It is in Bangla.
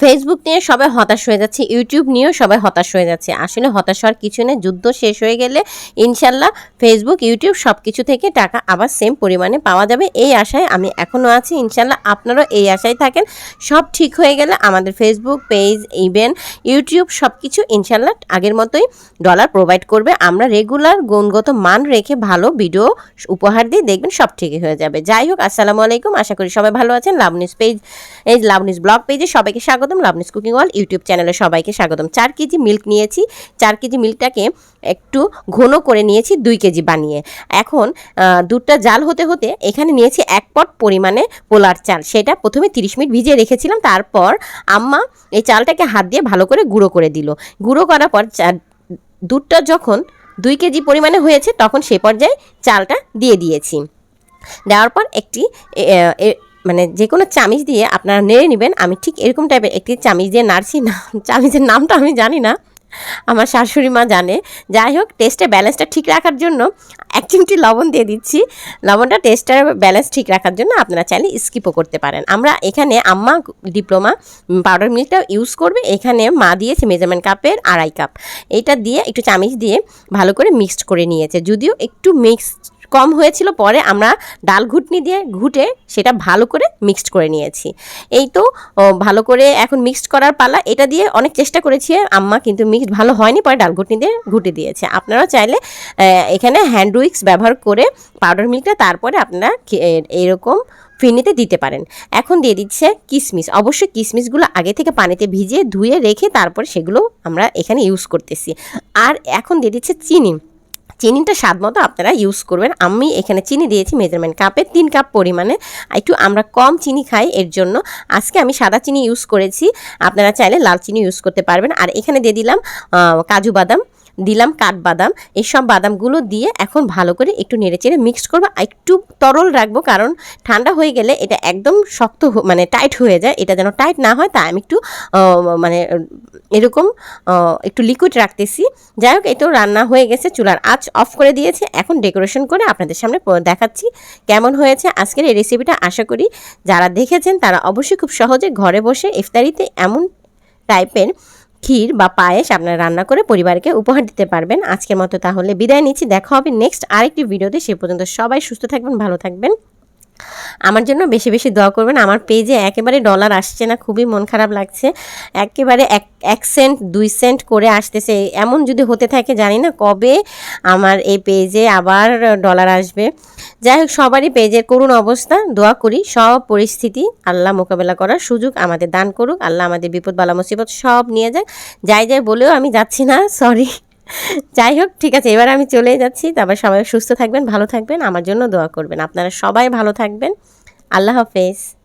ফেসবুক নিয়ে সবাই হতাশ হয়ে যাচ্ছে ইউটিউব নিয়েও সবাই হতাশ হয়ে যাচ্ছে। আসলে হতাশ হওয়ার কিছু নেই, যুদ্ধ শেষ হয়ে গেলে ইনশাল্লাহ ফেসবুক ইউটিউব সব কিছু থেকে টাকা আবার সেম পরিমাণে পাওয়া যাবে। এই আশায় আমি এখনও আছি, ইনশাল্লাহ আপনারাও এই আশায় থাকেন। সব ঠিক হয়ে গেলে আমাদের ফেসবুক পেজ ইভেন ইউটিউব সব কিছু ইনশাল্লাহ আগের মতোই ডলার প্রোভাইড করবে। আমরা রেগুলার গুণগত মান রেখে ভালো ভিডিও উপহার দিয়ে দেখবেন সব ঠিকই হয়ে যাবে। যাই হোক, আসসালামু আলাইকুম। আশা করি সবাই ভালো আছেন। লাভ নিউজ পেজ এই লাভ নিউজ ব্লগ পেজে সবাইকে স্বাগতম লাভনিস কুকিং ওয়াল ইউটিউব চ্যানেলে সবাইকে স্বাগতম। চার কেজি মিল্ক নিয়েছি, চার কেজি মিল্কটাকে একটু ঘন করে নিয়েছি, দুই কেজি বানিয়ে। এখন দুধটা জাল হতে হতে এখানে নিয়েছি এক পট পরিমাণে পোলার চাল। সেটা প্রথমে তিরিশ মিনিট ভিজিয়ে রেখেছিলাম, তারপর আম্মা এই চালটাকে হাত দিয়ে ভালো করে গুঁড়ো করে দিল। গুঁড়ো করার পর দুধটা যখন দুই কেজি পরিমাণে হয়েছে, তখন সে পর্যায়ে চালটা দিয়ে দিয়েছি। দেওয়ার পর একটি মানে যে কোনো চামিচ দিয়ে আপনারা নেড়ে নেবেন। আমি ঠিক এরকম টাইপের একটি চামিচ দিয়ে নাড়ছি না। চামিচের নামটা আমি জানি না। আমার শাশুড়ি মা জানে। যাই হোক টেস্টে ব্যালেন্সটা ঠিক রাখার জন্য এক চিমটি লবণ দিয়ে দিচ্ছি। লবণটা টেস্টের ব্যালেন্স ঠিক রাখার জন্য আপনারা চাইলে স্কিপও করতে পারেন। আমরা এখানে আম্মা ডিপ্লোমা পাউডার মিল্কটা ইউজ করবে। এখানে মা দিয়েছে মেজারমেন্ট কাপের আড়াই কাপ এইটা দিয়ে একটু চামিচ দিয়ে ভালো করে মিক্সড করে নিয়েছে। যদিও একটু মিক্সড কম হয়েছিল, পরে আমরা ডাল ঘুটনি দিয়ে ঘুটে সেটা ভালো করে মিক্সড করে নিয়েছি। এই তো ভালো করে এখন মিক্সড করার পালা। এটা দিয়ে অনেক চেষ্টা করেছি, আম্মা কিন্তু মিক্সড ভালো হয়নি, পরে ডাল ঘুটনি দিয়ে ঘুটে দিয়েছে। আপনারা চাইলে এখানে হ্যান্ড উইক্স ব্যবহার করে পাউডার মিল্কটা তারপরে আপনারা এরকম ফিরনিতে দিতে পারেন। এখন দিয়ে দিচ্ছে কিসমিস। অবশ্যই কিসমিসগুলো আগে থেকে পানিতে ভিজিয়ে ধুয়ে রেখে তারপরে সেগুলো আমরা এখানে ইউজ করতেছি। আর এখন দিয়ে দিচ্ছে চিনি। চিনিটা স্বাদ মতো আপনারা ইউজ করবেন। আমি এখানে চিনি দিয়েছি মেজারমেন্ট কাপে তিন কাপ পরিমাণে। একটু আমরা কম চিনি খাই, এর জন্য আজকে আমি সাদা চিনি ইউজ করেছি। আপনারা চাইলে লাল চিনি ইউজ করতে পারবেন। আর এখানে দিয়ে দিলাম কাজু বাদাম। দিলাম কাঠবাদাম। এইসব বাদামগুলো দিয়ে এখন ভালো করে একটু নেড়েচেড়ে মিক্সড করব। একটু তরল রাখব কারণ ঠান্ডা হয়ে গেলে এটা একদম শক্ত মানে টাইট হয়ে যায়। এটা যেন টাইট না হয়, তাই আমি একটু মানে এরকম একটু লিকুইড রাখতেছি। যাই হোক তো রান্না হয়ে গেছে, চুলার আঁচ অফ করে দিয়েছে। এখন ডেকোরেশন করে আপনাদের সামনে দেখাচ্ছি কেমন হয়েছে আজকের এই রেসিপিটা আশা করি যারা দেখেছেন তারা অবশ্যই খুব সহজে ঘরে বসে ইফতারিতে এমন টাইপের ক্ষীর বা পায়েস আপনারা রান্না করে পরিবারকে উপহার দিতে পারবেন। আজকের মতো তাহলে বিদায় নিচ্ছি। দেখা হবে নেক্সট আরেকটি ভিডিওতে। সে পর্যন্ত সবাই সুস্থ থাকবেন, ভালো থাকবেন। আমার জন্য বেশি বেশি দোয়া করবেন। আমার পেজে একেবারে ডলার আসছে না, খুবই মন খারাপ লাগছে। একেবারে এক এক সেন্ট দুই সেন্ট করে আসতেছে। এমন যদি হতে থাকে, জানি না কবে আমার এই পেজে আবার ডলার আসবে। যাই হোক, সবারই পেজের করুণ অবস্থা। দোয়া করি, সব পরিস্থিতি আল্লাহ মোকাবেলা করার সুযোগ আমাদের দান করুক। আল্লাহ আমাদের বিপদ, বালা, মুসিবত সব নিয়ে যাক। যাই যাই বলেও আমি যাচ্ছি না সরি যাই হোক, ঠিক আছে, এবার আমি চলে যাচ্ছি। তারপর সবাই সুস্থ থাকবেন, ভালো থাকবেন, আমার জন্য দোয়া করবেন। আপনারা সবাই ভালো থাকবেন। আল্লাহ হাফেজ।